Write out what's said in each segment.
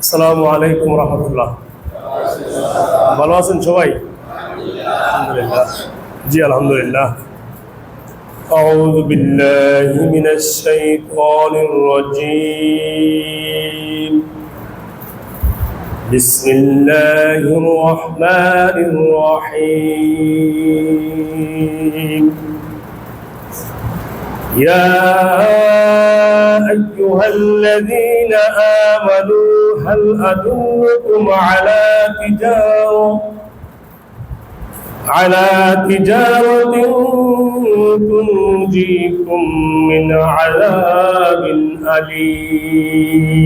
আসসালামু আলাইকুম রহমতুল্লাহ ভালো আছেন সবাই আলহামদুলিল্লাহ জি আলহামদুলিল্লাহ أعوذ بالله من الشيطان الرجيم بسم الله الرحمن الرحيم يا أيها الذين آمنوا هل أدلكم على تجارة؟ على تجارة تنجيكم من عذاب أليم.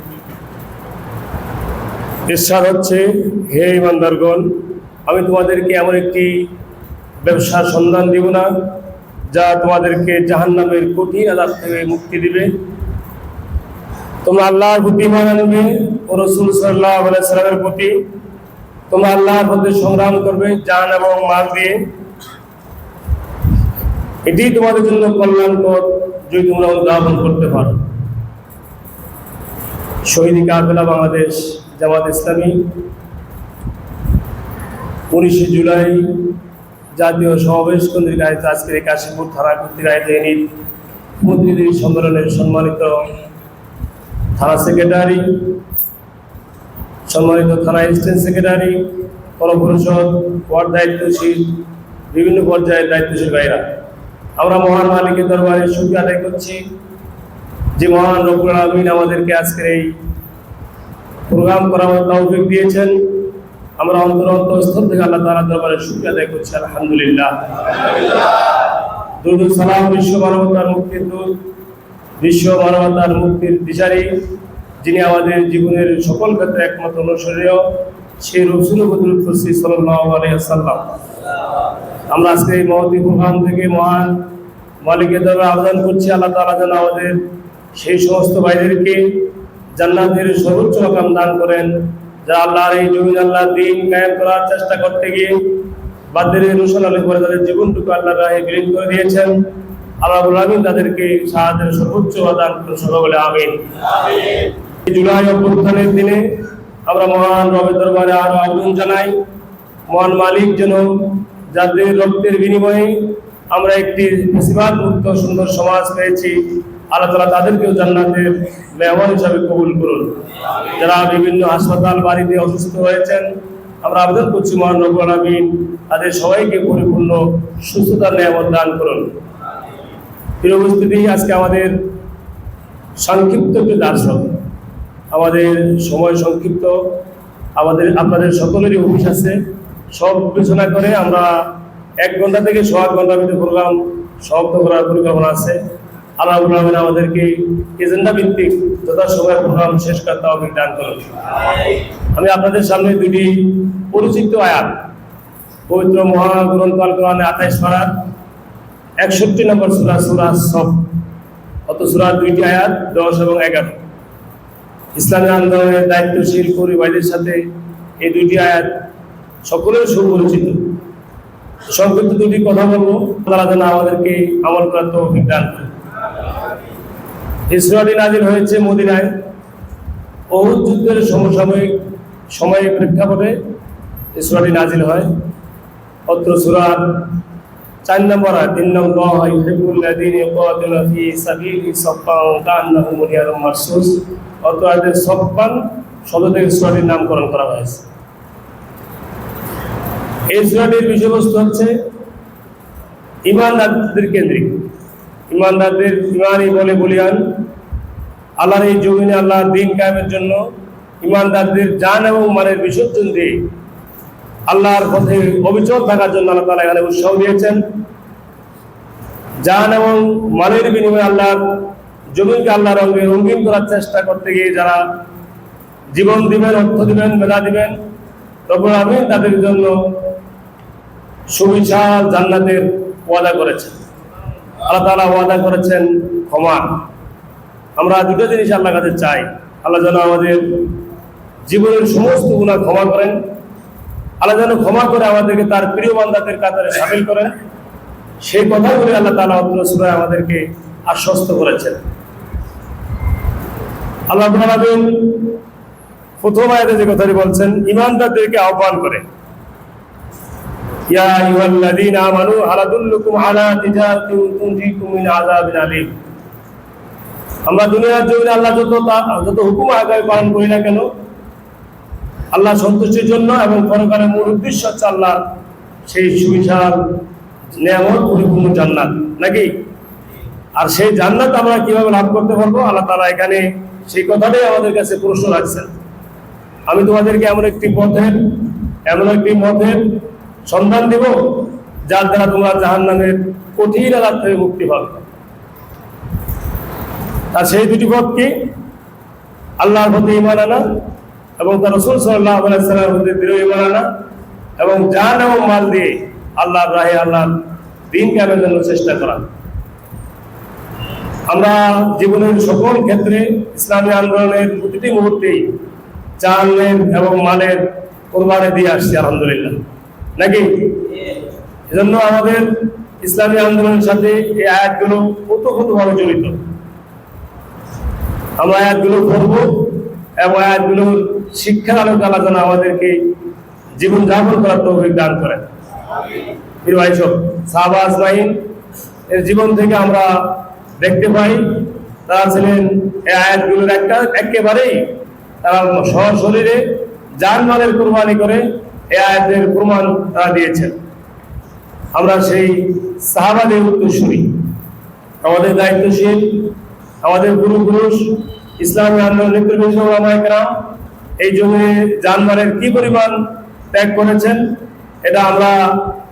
ইরশাদ হচ্ছে, হে ইমানদারগণ, আমি তোমাদেরকে এমন একটি ব্যবসার সন্ধান দিব না, যা তোমাদেরকে জাহান্নামের কঠিন আদাব থেকে মুক্তি দিবে। তোমরা আল্লাহর প্রতি ইমান আনবে ও রসুল সাল্লাহ সাল্লামের প্রতি তোমরা আল্লাহর মধ্যে সংগ্রাম করবে জান এবং মাল দিয়ে। এটি তোমাদের জন্য কল্যাণকর, যদি তোমরা উদ্ভাবন করতে পারো। শহীদ কাফেলা বাংলাদেশ। জামাত ইসলামী উনিশে জুলাই জাতীয় সমাবেশ কেন্দ্রিক আয়োজিত আজকের এই কাশীপুর থানা কর্তৃক আয়োজিত প্রতিনিধি সম্মেলনের সম্মানিত থানা সেক্রেটারি, সম্মানিত থানা অ্যাসিস্ট্যান্ট সেক্রেটারি, পৌরপরিষদ, ওয়ার্ড দায়িত্বশীল, বিভিন্ন পর্যায়ের দায়িত্বশীল ভাইরা আমরা মহান মালিকের দরবারে সুখী আদায় করছি যে মহান রব্বুল আলমিন আমাদেরকে আজকের এই প্রোগ্রাম করার তৌফিক দিয়েছেন। আমরা অন্তর অন্তঃস্থল থেকে আল্লাহ তাআলা দরবারে শুকরিয়া আদায় করছি, আলহামদুলিল্লাহ। দুরুদ সালাম বিশ্ব মানবতার মুক্তির দূত, বিশ্ব মানবতার মুক্তির দিশারি যিনি আমাদের জীবনের সকল ক্ষেত্রে একমাত্র অনুসরণীয়, সেই রসুল ফসি সাল্লাল্লাহু আমরা আজকে এই মহতি প্রোগ্রাম থেকে মহান মালিকের দ্বারা আবেদন করছি, আল্লাহ তাআলা যেন আমাদের সেই সমস্ত ভাইদেরকে জান্নাতের সর্বোচ্চ রকম দান করেন। যারা আল্লাহর এই জমিন আল্লাহ দিন কায়েম করার চেষ্টা করতে গিয়ে বাদ্যের রোশন আলী করে তাদের জীবনটুকু আল্লাহ রাহে বিলীন করে দিয়েছেন। আল্লাহ আমিন তাদেরকে সাহায্যের সর্বোচ্চ দান সবাই বলে আমিন। জুলাই অভ্যুত্থানের দিনে আমরা মহান রবের দরবারে আরও আবেদন জানাই। মহান মালিক যেন যাদের রক্তের বিনিময়ে আমরা একটি বেশিরভাগ মুক্ত সুন্দর সমাজ পেয়েছি আল্লাহ তালা তাদেরকেও জান্নাতের মেহমান হিসাবে কবুল করুন। যারা বিভিন্ন হাসপাতাল, বাড়িতে অসুস্থ হয়েছেন, আমরা আবেদন করছি মহান রব্বুল তাদের সবাইকে পরিপূর্ণ সুস্থতার নিয়ামত দান করুন। প্রিয় উপস্থিতি, আজকে আমাদের সংক্ষিপ্ত একটি দর্শক আমাদের সময় সংক্ষিপ্ত। আমাদের, আপনাদের সকলেরই অফিস আছে। সব বিবেচনা করে আমরা এক ঘণ্টা থেকে আট ঘণ্টার ভিতরে প্রোগ্রাম সমাপ্ত করার পরিকল্পনা আছে। আল্লাহ রহমান আমাদেরকে এজেন্ডা ভিত্তিক যথাসময় প্রোগ্রাম শেষ করতে হবে দান করুন। আমি আপনাদের সামনে দুটি পরিচিত আয়াত, পবিত্র মহাগ্রন্থ আল কোরআনে আঠাইশ পাড়ার একষট্টি নম্বর সুরা সুরা সব অত সুরার দুইটি আয়াত, দশ এবং এগারো। ইসলামী আন্দোলনের দায়িত্বশীল পরিবারের সাথে এই দুইটি আয়াত সকলের সুপরিচিত। সংক্ষিপ্ত দুটি কথা বলব তারা যেন আমাদেরকে আমল করার তৌফিক দান করে ইসরাটি নাজিল হয়েছে মদিনায়। অহুদ যুদ্ধের সমসাময়িক সময়ে প্রেক্ষাপটে ইসরাটি নাজিল হয়। অত্র সুরার চার নম্বর তিন নম্বর অত্র আয়াতের সফফান শব্দ থেকে সুরাটির নামকরণ করা হয়েছে। এই বিষয়বস্তু হচ্ছে ইমানদারদের কেন্দ্রিক। ইমানদারদের ইমানই বলে বলিয়ান আল্লাহর এই জমিনে আল্লাহর দিন কায়েমের জন্য ইমানদারদের জান এবং মানের বিসর্জন দিয়ে আল্লাহর পথে অবিচল থাকার জন্য আল্লাহ তালা এখানে উৎসাহ দিয়েছেন। জান এবং মানের বিনিময়ে আল্লাহর জমিনকে আল্লাহ রঙে রঙিন করার চেষ্টা করতে গিয়ে যারা জীবন দিবেন, অর্থ দিবেন, মেধা দিবেন তখন আমি তাদের জন্য সুবিশাল জান্নাতের ওয়াদা করেছেন। আল্লাহ তালা ওয়াদা করেছেন, ক্ষমা। আমরা দুটো জিনিস আল্লাহ কাছে চাই। আল্লাহ যেন আমাদের জীবনের সমস্ত গুণা ক্ষমা করেন। আল্লাহ যেন ক্ষমা করে আমাদেরকে তার প্রিয় বান্দাদের কাতারে সামিল করেন। সেই কথাগুলি আল্লাহ তালা সুরায় আমাদেরকে আশ্বস্ত করেছেন। আল্লাহ প্রথম যে কথাটি বলছেন, ইমানদারদেরকে আহ্বান করে। ইয়া আইয়ুহাল্লাযীনা আমানু হাল আদুল্লুকুম আলা আমরা দুনিয়ার জমিনে আল্লাহ যত যত হুকুম আগামী পালন করি না কেন, আল্লাহ সন্তুষ্টির জন্য এবং পরকালের মূল উদ্দেশ্য হচ্ছে আল্লাহ সেই সুবিশাল নিয়ামত পরিপূর্ণ জান্নাত, নাকি? আর সেই জান্নাত আমরা কীভাবে লাভ করতে পারব? আল্লাহ তারা এখানে সেই কথাটাই আমাদের কাছে প্রশ্ন রাখছেন। আমি তোমাদেরকে এমন একটি পথের, এমন একটি পথের সন্ধান দেব, যার দ্বারা তোমরা জাহান নামের কঠিন আঘাত থেকে মুক্তি পাবে। আর সেই দুটি পথ কি? আল্লাহর প্রতি ইমান আনা এবং তার রসুল সাল্লাহ দৃঢ় ইমান আনা এবং জান এবং মাল দিয়ে আল্লাহর রাহে আল্লাহর দিন কামের জন্য চেষ্টা করা। আমরা জীবনের সকল ক্ষেত্রে ইসলামী আন্দোলনের প্রতিটি মুহূর্তেই চালের এবং মালের কোরবানি দিয়ে আসছি, আলহামদুলিল্লাহ। নাকি? এজন্য আমাদের ইসলামী আন্দোলনের সাথে এই আয়াতগুলো ওতপ্রোতভাবে জড়িত। আমরা আয়াতগুলো পড়ব এবং আয়াতগুলোর শিক্ষার আলোকে আল্লাহ যেন আমাদেরকে জীবন যাপন করার তৌফিক দান করেন। প্রিয় সাহাবা এর জীবন থেকে আমরা দেখতে পাই, তারা ছিলেন এই আয়াতগুলোর একটা, একেবারেই তারা সশরীরে জানমালের কোরবানি করে এই আয়াতের প্রমাণ তারা দিয়েছেন। আমরা সেই সাহাবাদের উত্তরসূরি আমাদের দায়িত্বশীল আমাদের পূর্বপুরুষ ইসলামী আন্দোলন এই জমিনে জানমালের কি পরিমাণ ত্যাগ করেছেন, এটা আমরা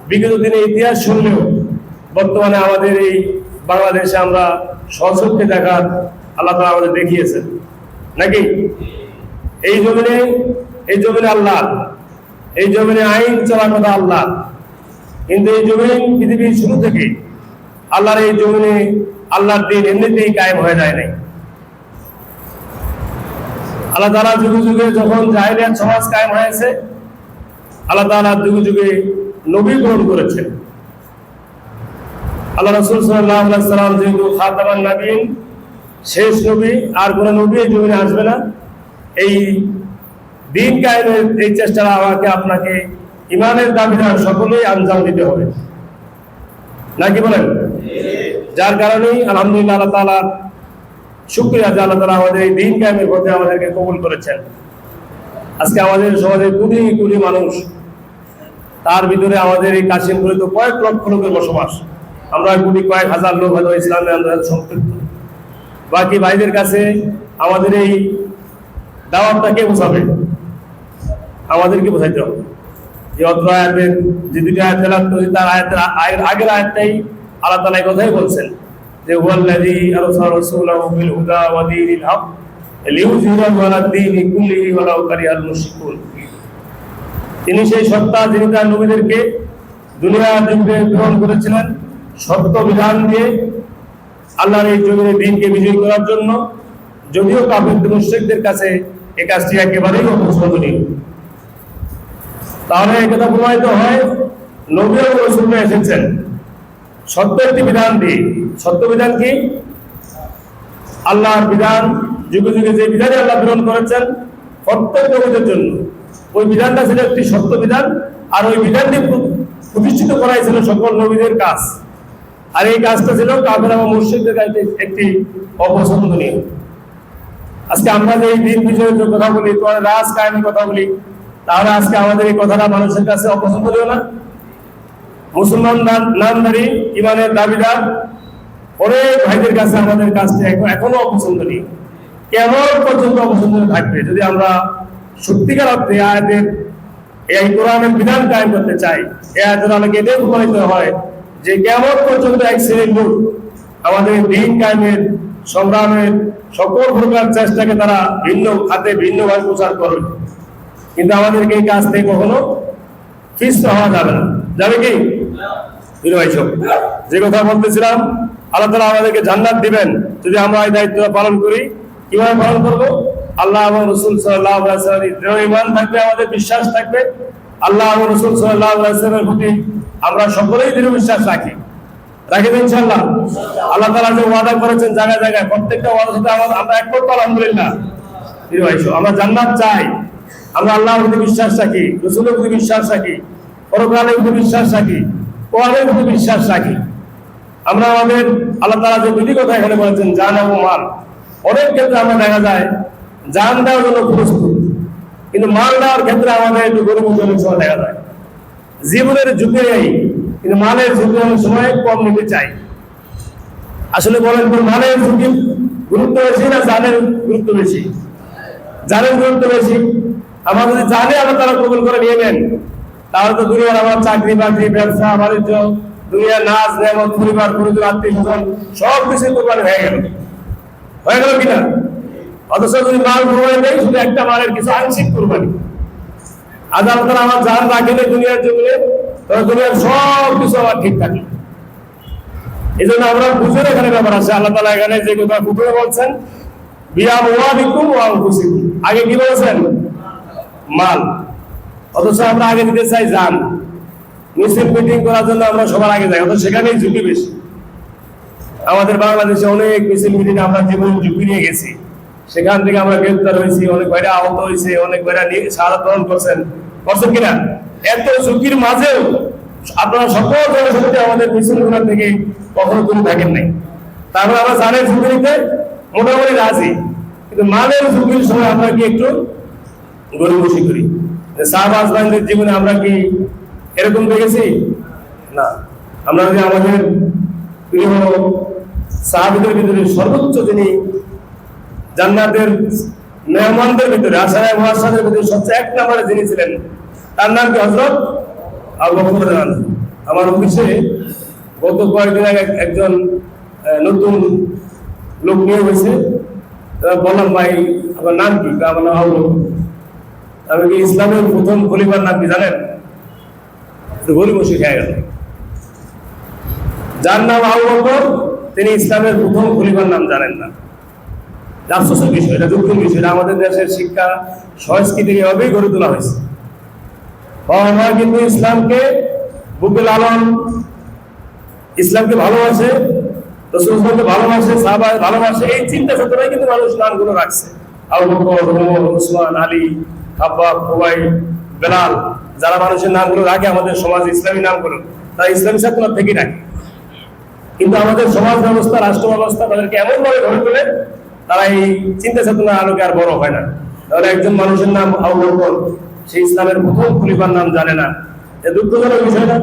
বিগত দিনে ইতিহাস শুনলেও বর্তমানে আমাদের এই বাংলাদেশে আমরা সচক্ষে দেখার আল্লাহ তালা আমাদের দেখিয়েছেন। নাকি? এই জমিনে এই জমিনে আল্লাহ, এই জমিনে আইন চলার কথা আল্লাহ, কিন্তু এই জমিন পৃথিবীর শুরু থেকে আল্লাহর এই জমিনে আল্লাহর দিন এমনিতেই কায়েম হয়ে যায় নাই। আল্লাহ তালা যুগে যুগে যখন জাহিলিয়াত সমাজ কায়েম হয়েছে, আল্লাহ তালা যুগে যুগে নবী গ্রহণ করেছেন। আল্লাহ রসুল সাল্লাম যেহেতু খাতামান নবীন শেষ নবী, আর কোনো নবী এই জমিনে আসবে না। এই দিন কায়েমের এই চেষ্টাটা আমাকে আপনাকে ইমানের দাবিদার সকলেই আঞ্জাম দিতে হবে। নাকি বলেন? যার কারণেই আলহামদুলিল্লাহ তালা শুক্রিয়া যে আল্লাহ আমাদের এই দিন কায়েমের পথে আমাদেরকে কবুল করেছেন। আজকে আমাদের সমাজে কোটি কোটি মানুষ, তার ভিতরে আমাদের এই কাশিমপুরে তো কয়েক লক্ষ লোকের বসবাস। আমরা কোটি কয়েক হাজার লোক হয়তো ইসলামী আন্দোলন সম্পৃক্ত বাকি ভাইদের কাছে আমাদের এই দাওয়াতটা কে বোঝাবে? আমাদেরকে বোঝাইতে হবে? এই অত্র আয়াতের যে দুটি আয়াত তার আয়াতের আগের আয়াতটাই আল্লাহ তালা কথাই বলছেন যে, হুয়াল্লাযী আরসালা রাসূলাহু বিল হুদা ওয়া দীনিল হক লিইয়ুযহিরাহু আলা দীনি কুল্লিহি ওয়ালাউ কারিহাল মুশরিকুন। তিনি সেই সত্তা যিনি তার নবীদেরকে দুনিয়ার যুগে গ্রহণ করেছিলেন, সত্য বিধান দিয়ে আল্লাহর এই জমিনে দিনকে বিজয়ী করার জন্য যদিও কাফের মুশরিকদের কাছে এই কাজটি একেবারেই অপছন্দনীয়। তাহলে একথা প্রমাণিত হয় নবী ও এসেছেন। সত্য একটি বিধান দিয়ে সত্য বিধান কি? আল্লাহর বিধান, যুগে যুগে যে বিধানে আল্লাহ গ্রহণ করেছেন প্রত্যেক নবীদের জন্য। ওই বিধানটা ছিল একটি সত্য বিধান, আর ওই বিধানটি প্রতিষ্ঠিত করাই ছিল সকল নবীদের কাজ। আর এই কাজটা ছিল কাফের এবং মুর্শিদদের কাছে একটি অপছন্দনীয়। আজকে আমরা যে এই দিন বিজয়ের কথা বলি, তোমার রাজ কাহিনীর কথা বলি, তাহলে আজকে আমাদের এই কথাটা মানুষের কাছে অপছন্দনীয় না? মুসলমান নাম- নামধারী, ইমানের দাবিদার। অনেক ভাইদের কাছে আমাদের কাছে এখন- এখনও অপছন্দনীয়। কেমন পর্যন্ত অপছন্দনীয় থাকবে যদি আমরা সত্যিকার অর্থে এই আয়াতের এই কোরআনের বিধান কায়েম করতে চাই। এই আয়াতের অনেকে এটাই হয় যে কেমন পর্যন্ত এক শ্রেণির লোক আমাদের দিন কায়েমের, সংগ্রামের সকল প্রকার চেষ্টাকে তারা ভিন্ন খাতে ভিন্নভাবে প্রচার করবে কিন্তু আমাদেরকে এই কাজ থেকে কখনো পিষ্ট হওয়া যাবে না। যাবে কি? যে কথা বলতেছিলাম, আল্লাহ তালা আমাদেরকে জান্নাত দিবেন। যদি আমরা এই দায়িত্ব পালন করি, কীভাবে পালন করব? আল্লাহ এবং রসুল সাল্লাহ ইমান থাকবে, আমাদের বিশ্বাস থাকবে। আল্লাহ এবং রসুল সাল্লাহ আলাইসালামের প্রতি আমরা সকলেই দৃঢ় বিশ্বাস রাখি। রাখি ইনশাল্লাহ আল্লাহ তালা যে ওয়াদা করেছেন জায়গায় জায়গায়, প্রত্যেকটা ওয়াদার সাথে আমার- আমরা এক করব আলহামদুলিল্লাহ। আমরা জান্নাত চাই। আমরা আল্লাহর প্রতি বিশ্বাস রাখি, রসুলের প্রতি বিশ্বাস রাখি, পরকালের প্রতি বিশ্বাস রাখি। কোরআনের প্রতি বিশ্বাস রাখি। আমরা আমাদের আল্লাহ তালা যে দুটি কথা এখানে বলেছেন, জান এবং মাল। অনেক ক্ষেত্রে আমরা দেখা যায়, জান দেওয়ার জন্য প্রস্তুত, কিন্তু মাল দেওয়ার ক্ষেত্রে আমাদের একটু গরিব অনেক সময় দেখা যায়। জীবনের নেই, কিন্তু মালের ঝুঁকি অনেক সময় কম নিতে চাই। আসলে বলেন মালের ঝুঁকি গুরুত্ব বেশি না জানের গুরুত্ব বেশি? জানের গুরুত্ব বেশি। আমরা যদি জানে আবার তারা কবুল করে নিয়ে নেন তাহলে তো দুনিয়ার আমার চাকরি বাকরি, ব্যবসা, বাণিজ্য, দুনিয়ার নাচ নেমত পরিবার পরিজন আত্মীয় স্বজন সব কিছু কোরবানি হয়ে গেল। হয়ে গেল কিনা? অথচ যদি মাল কোরবানি নেই শুধু একটা মালের কিছু আংশিক কোরবানি। আদালত আমার জান রাখেনি দুনিয়ার জমিনে, তবে দুনিয়ার সব কিছু আমার ঠিক থাকে। এই জন্য আমরা বুঝে এখানে ব্যাপার আছে। আল্লাহ তালা এখানে যে কথা কুকুরে বলছেন বিয়া মোয়া বিকুম ওয়া। আগে কি বলেছেন? মাল। অথচ আমরা আগে দিতে চাই যান। মিছিল, মিটিং করার জন্য আমরা সবার আগে যাই, অথচ সেখানেই ঝুঁকি বেশি। আমাদের বাংলাদেশে অনেক মিছিল, মিটিং আমরা জীবনে ঝুঁকি নিয়ে গেছি, সেখান থেকে আমরা গ্রেপ্তার হয়েছি, অনেক ভাইরা আহত হয়েছে, অনেক ভাইরা সারা গ্রহণ করছেন। করছেন কিনা? এত ঝুঁকির মাঝেও আপনারা সকল জনশক্তি আমাদের মিছিলগুলো থেকে কখনো দূরে থাকেন নাই। তারপরে আমরা জানের ঝুঁকি নিতে মোটামুটি রাজি, কিন্তু মালের ঝুঁকির সময় আমরা কি একটু গরিবসি করি? শাহবাজ জীবনে আমরা কি এরকম দেখেছি? না। আমরা যদি আমাদের প্রিয় সাহাবিদের ভিতরে সর্বোচ্চ যিনি জান্নাতের মেহমানদের ভিতরে আশায় মহাসাদের ভিতরে সবচেয়ে এক নম্বরে যিনি ছিলেন, তার নাম কি হজরত আবু বকর আমার অফিসে গত কয়েকদিন আগে একজন নতুন লোক নিয়ে হয়েছে। বললাম, ভাই আমার নাম কি? আমার নাম আবু ইসলামের প্রথম খলিফার নাম কি জানেন? বসে গেল। যার নাম আবু বকর, তিনি ইসলামের প্রথম খলিফার নাম জানেন না। দুঃখের আমাদের দেশের শিক্ষা সংস্কৃতিকে এভাবেই গড়ে তোলা হয়েছে। কিন্তু ইসলামকে বুকে লালন, ইসলামকে ভালোবাসে রসুলকে ভালোবাসে ভালোবাসে, এই চিন্তা চেতনায় কিন্তু মানুষ নামগুলো রাখছে। আবু বকর ওসমান, আলী খাব্বাব খুবাই বেলাল, যারা মানুষের নামগুলো রাখে, আমাদের সমাজ ইসলামী নামগুলো, তারা ইসলামী চেতনা থেকেই রাখে। কিন্তু আমাদের সমাজ ব্যবস্থা, রাষ্ট্র ব্যবস্থা তাদেরকে এমন ভাবে গড়ে তোলে, তারা এই চিন্তা চেতনার আলোকে আর বড় হয় না। তাহলে একজন মানুষের নাম আবু সে ইসলামের প্রথম খলিফার নাম জানে না। এ দুঃখজনক বিষয় না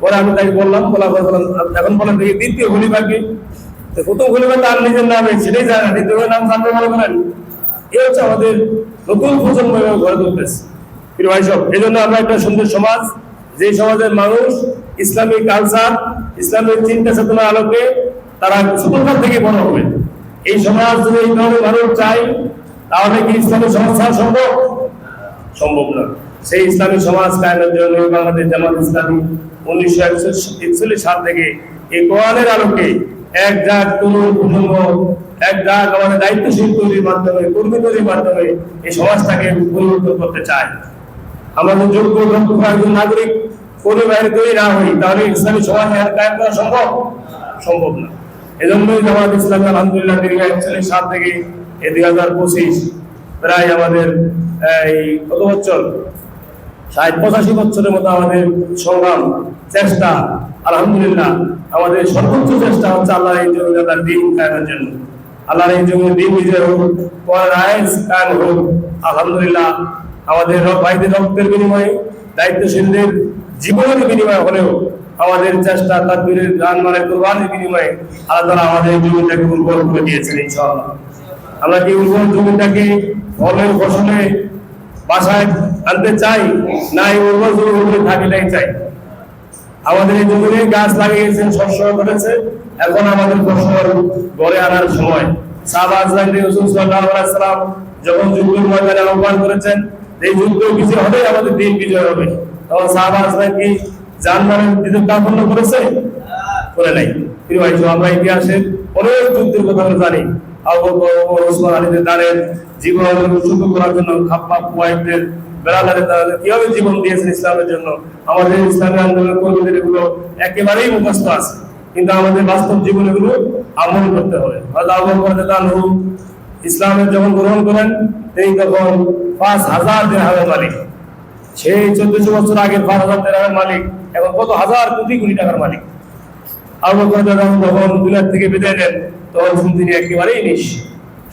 পরে আমি তাকে বললাম পর বললাম, এখন বলেন দেখি দ্বিতীয় খলিফা কি? প্রথম খলিফা তার নিজের নামে, সেটাই জানে না। দ্বিতীয় নাম জানতে মনে করেন এই হচ্ছে আমাদের নতুন প্রজন্ম গড়ে তুলতেছে। প্রিয় ভাই সব এই জন্য আমরা একটা সুন্দর সমাজ, যে সমাজের মানুষ, ইসলামিক কালচার ইসলামিক চিন্তা চেতনার আলোকে তারা ছোটকাল থেকে বড় হবে। এই সমাজ যদি এই ধরনের মানুষ চাই তাহলে কি ইসলামের সমস্যা সম্ভব? সম্ভব না। সেই ইসলামী সমাজ কায়েমের জন্য বাংলাদেশ জামাত ইসলামী উনিশশো একচল্লিশ সাল থেকে এই কোরআনের আলোকে এক ডাক তরুণ প্রজন্ম এক আমাদের দায়িত্বশীল তৈরির মাধ্যমে, কর্মী তৈরির মাধ্যমে এই সমাজটাকে পরিবর্তন করতে চায় আমাদের যোগ্য দক্ষ একজন নাগরিক তৈরি না হই, তাহলে ইসলামী আর করা সম্ভব? সম্ভব না। এজন্যই জামাত ইসলামী আলহামদুলিল্লাহ দীর্ঘ একচল্লিশ সাল থেকে এই দুই হাজার পঁচিশ প্রায় আমাদের এই কত বছর? ষাট, পঁচাশি বছরের মতো আমাদের সংগ্রাম, চেষ্টা, আলহামদুলিল্লাহ, আমাদের সর্বোচ্চ চেষ্টা হচ্ছে আল্লাহ এই জমি দিন কায়েমের জন্য। আল্লাহর এই জমি দিন বিজয় হোক আইন কায়েম হোক। আলহামদুলিল্লাহ, আমাদের ভাইদের রক্তের বিনিময়ে, দায়িত্বশীলদের জীবনের বিনিময়ে হলেও আমাদের চেষ্টা তাদবীরের গান মানে কোরবানির বিনিময়ে আল্লাহ তাআলা আমাদের জমিটাকে উর্বর করে দিয়েছেন, ইনশাআল্লাহ। আমরা কি উর্বর জমিটাকে ফলের ফসলে বাসায় আনতে চাই? না, এই উর্বর জমিগুলো থাকিটাই চাই। আমাদের এই জমিনে গাছ লাগিয়েছেন শস্য করেছে। এখন আমাদের ফসল ঘরে আনার সময়। করেছেন, এই যুদ্ধ আমাদের জীবন কীভাবে জীবন দিয়েছেন ইসলামের জন্য? আমাদের ইসলামী আন্দোলনের কর্মীদের একেবারেই মুখস্থ আছে। কিন্তু আমাদের বাস্তব জীবন এগুলো আমল করতে হবে। হয়তো বকর রাদিয়াল্লাহু আনহু ইসলামের যখন গ্রহণ করেন তিনি তখন পাঁচ হাজার দেড়হামের মালিক। সেই চোদ্দশো বছর আগের পাঁচ হাজার দেড়হামের মালিক এখন কত হাজার কোটি কোটি টাকার মালিক। আবু বকর যখন দুনিয়ার থেকে বিদায় নেন, তখন তিনি একেবারেই নিস।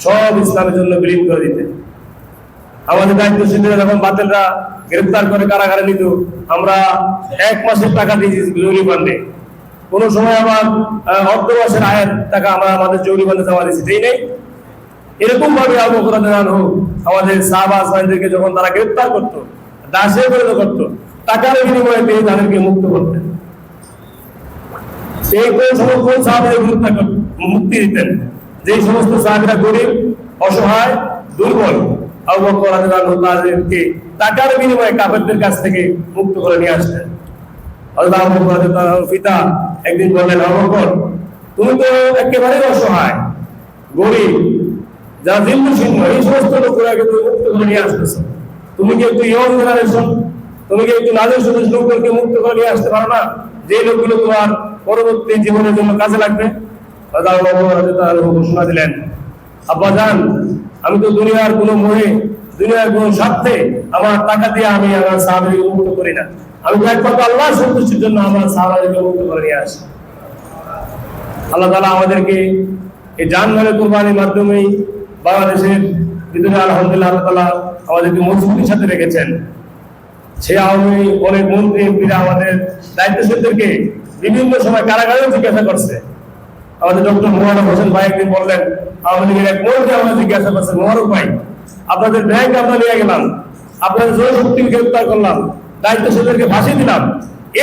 সব ইসলামের জন্য বিলীন করে দিতেন। আমাদের দায়িত্বশীলরা যখন বাতিলরা গ্রেফতার করে কারাগারে নিত, আমরা এক মাসের টাকা দিয়েছি জরুরি বান্ধে কোন সময় আবার অর্ধ মাসের আয়ের টাকা আমরা আমাদের জরুরি বান্ধে জমা দিয়েছি তাই নেই। এরকম ভাবে আবু রাদিয়াল্লাহু আনহু আমাদের সাহাবা সাহাবাদেরকে যখন তারা গ্রেফতার করতো দাসে পরিণত করতো, টাকার বিনিময়ে তিনি তাদেরকে মুক্ত করতেন। সেই কোন সমস্ত কোন সাহাবাদের মুক্ত দিতেন। যে সমস্ত সাহাবীরা গরিব, অসহায়, দুর্বল, আবু বকর রাদিয়াল্লাহু তাদেরকে টাকার বিনিময়ে কাফেরদের কাছ থেকে মুক্ত করে নিয়ে আসতেন। পিতা একদিন বললেন আবু তুমি তো একেবারে অসহায়, গরিব যারা জিম্ম শূন্য এই সমস্ত লোকেরাকে তুমি মুক্ত করে নিয়ে আসতেছো। তুমি কি একটু ইয়ং জেনারেশন? তুমি কি একটু নাজের সদস্য লোকদেরকে মুক্ত করে নিয়ে আসতে পারো না? যে লোকগুলো তোমার পরবর্তী জীবনের জন্য কাজে লাগবে ঘোষণা দিলেন, আব্বা জান, আমি তো দুনিয়ার কোনো মোহে দুনিয়ার কোনো স্বার্থে আমার টাকা দিয়ে আমি আমার সাহাবাকে মুক্ত করি না। আমি একমাত্র আল্লাহর সন্তুষ্টির জন্য আমার সাহাবাকে মুক্ত করে নিয়ে আসি। আল্লাহ তালা আমাদেরকে এই জানমালের কোরবানির মাধ্যমেই বাংলাদেশের ভিতরে আলহামদুলিল্লাহ আল্লাহ তালা আমাদেরকে মজবুতির সাথে রেখেছেন। সে আওয়ামী অনেক মন্ত্রী, এমপিরা আমাদের দায়িত্বশীলদেরকে বিভিন্ন সময় কারাগারেও জিজ্ঞাসা করছে। আমাদের ডক্টর মোহাম্মদ হোসেন ভাই একদিন বললেন, আওয়ামী লীগের এক মন্ত্রী আমাদের জিজ্ঞাসা করছে মোহারক ভাই আপনাদের ব্যাংক আমরা নিয়ে গেলাম। আপনাদের জনশক্তিকে গ্রেপ্তার করলাম। দায়িত্বশীলদেরকে ফাঁসি দিলাম।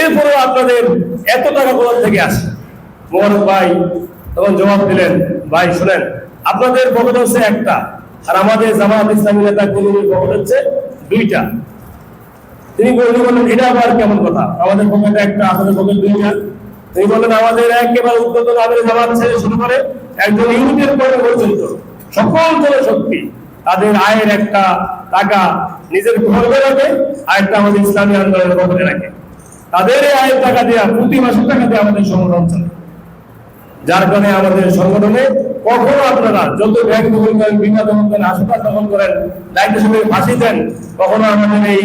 এরপরেও আপনাদের এত টাকা কোথা থেকে আসে মোহারক ভাই, তখন জবাব দিলেন, ভাই, শুনেন, আপনাদের পকেট হচ্ছে একটা, আর আমাদের জামাত ইসলামী নেতা কর্মীর পকেট হচ্ছে দুইটা। তিনি বললেন, এটা আবার কেমন কথা? আমাদের পকেটে একটা আপনাদের পকেট দুইটা। তিনি বললেন, আমাদের একেবারে উদ্যত আমাদের জামাত ছেড়ে শুরু করে একজন ইউনিটের পরে পর্যন্ত সকল জনশক্তি তাদের আয়ের একটা টাকা নিজের ঘরে রাখে আর একটা আমাদের ইসলামী আন্দোলনের পকেটে রাখে। তাদের আয়ের টাকা দেওয়া প্রতি মাসের টাকা দিয়ে আমাদের সংগঠন চলে যার কারণে আমাদের সংগঠনে কখনো আপনারা যত ব্যাংক দখল করেন দখল করেন হাসপাতাল দখল করেন, দায়িত্ব সঙ্গে ফাঁসি দেন, কখনো আমাদের এই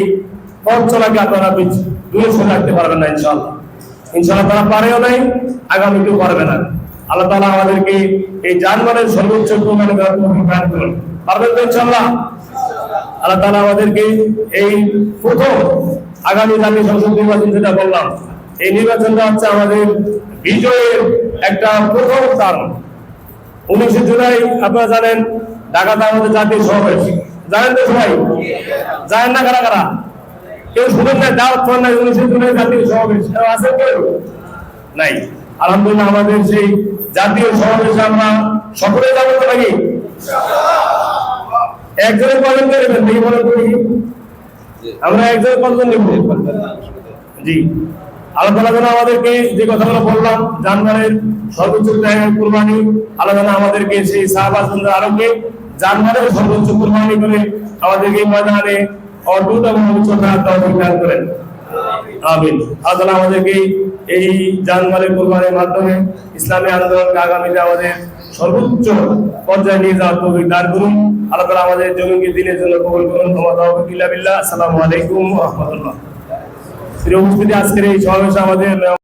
পথ চলাকে আপনারা দূরে সরে রাখতে পারবেন না ইনশাল্লাহ ইনশাল্লাহ তারা পারেও নাই, আগামীতেও পারবে না। আল্লাহ তালা আমাদেরকে এই যানবাহনের সর্বোচ্চ প্রমাণ করুন। পারবেন তো ইনশাল্লাহ আল্লাহ তালা আমাদেরকে এই প্রথম আগামী জাতীয় সংসদ নির্বাচন যেটা বললাম, এই নির্বাচনটা হচ্ছে আমাদের বিজয়ের একটা প্রথম কারণ উনিশে জুলাই, আপনারা জানেন, ঢাকাতে আমাদের জাতীয় সমাবেশ। জানেন তো সবাই? জানেন না কারা কারা? কেউ শুনেন না দাওয়াত পান নাই উনিশে জুলাই জাতীয় সমাবেশ? আছে কেউ? নাই। আলহামদুলিল্লাহ, আমাদের সেই জাতীয় সমাবেশে আমরা সকলে যাব তো নাকি? একজনের দেখি আমরা একজনের কজন নেব জি। আল্লাহ যেন আমাদেরকে যে কথাগুলো বললাম জানমালের সর্বোচ্চ ত্যাগের কুরবানি আল্লাহ যেন আমাদেরকে সেই সাহাবাজদের আরোগ্যে জানমালের সর্বোচ্চ কুরবানি করে আমাদেরকে ময়দানে অদ্ভুত এবং উচ্চতা দান করেন। আমিন। আল্লাহ আমাদেরকে এই জানমালের কুরবানির মাধ্যমে ইসলামী আন্দোলনকে আগামীতে আমাদের সর্বোচ্চ পর্যায়ে নিয়ে যাওয়ার তৌফিক দান করুন। আল্লাহ তালা আমাদের জমিকে দিনের জন্য কবল করুন আসসালামু আলাইকুম রহমতুল্লাহ। প্রিয় আজকের এই সমাবেশে আমাদের